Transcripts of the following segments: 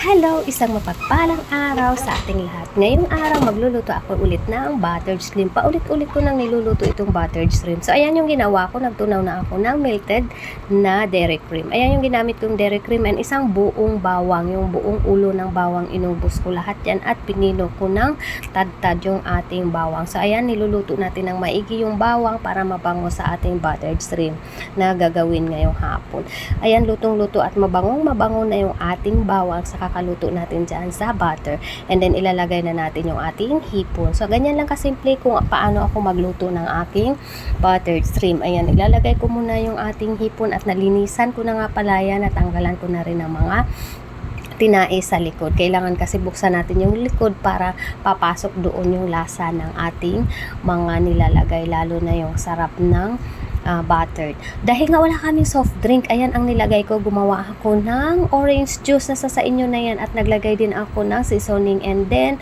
Hello! Isang mapagpalang araw sa ating lahat. Ngayong araw, magluluto ako ulit ng buttered shrimp. Paulit-ulit ko nang niluluto itong buttered shrimp. So, ayan yung ginawa ko. Nagtunaw na ako ng melted na dairy cream. Ayan yung ginamit kong dairy cream and isang buong bawang. Yung buong ulo ng bawang, inubos ko lahat yan at pinilo ko ng tad-tad yung ating bawang. So, ayan, niluluto natin ng maigi yung bawang para mabango sa ating buttered shrimp na gagawin ngayong hapon. Ayan, lutong-luto at mabangong mabango na yung ating bawang sa kakaluto natin dyan sa butter. And then, ilalagay na natin yung ating hipon. So, ganyan lang kasimple kung paano ako magluto ng aking buttered shrimp. Ayan, ilalagay ko muna yung ating hipon at nalinisan ko na nga pala yan. Natanggalan ko na rin ng mga tinae sa likod. Kailangan kasi buksan natin yung likod para papasok doon yung lasa ng ating mga nilalagay. Lalo na yung sarap ng ah, buttered. Dahil nga wala kaming soft drink, ayan ang nilagay ko. Gumawa ako ng orange juice. Nasa sa inyo na yan. At naglagay din ako ng seasoning and then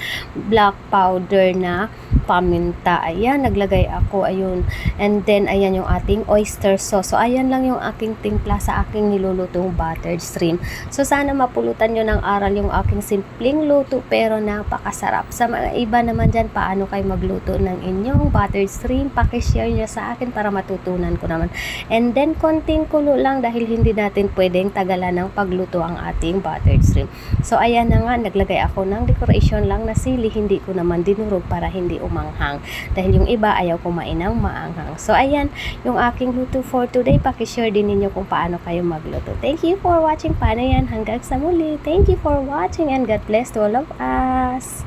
black powder na paminta. Ayan, naglagay ako. Ayun. And then, ayan yung ating oyster sauce. So, ayan lang yung aking timpla sa aking nilulutong buttered shrimp. So, sana mapulutan nyo ng aral yung aking simpleng luto pero napakasarap. Sa mga iba naman dyan, paano kayo magluto ng inyong buttered shrimp, pakishare nyo sa akin para matutunan ko naman. And then, konting kulo lang dahil hindi natin pwedeng tagalan ng pagluto ang ating buttered shrimp. So, ayan na nga, naglagay ako ng decoration lang na sili. Hindi ko naman dinurog para hindi umanghang. Dahil yung iba ayaw kumain ng maanghang. So, ayan, yung aking luto for today. Pakishare din ninyo kung paano kayo magluto. Thank you for watching. Paano yan? Hanggang sa muli. Thank you for watching and God bless to all of us.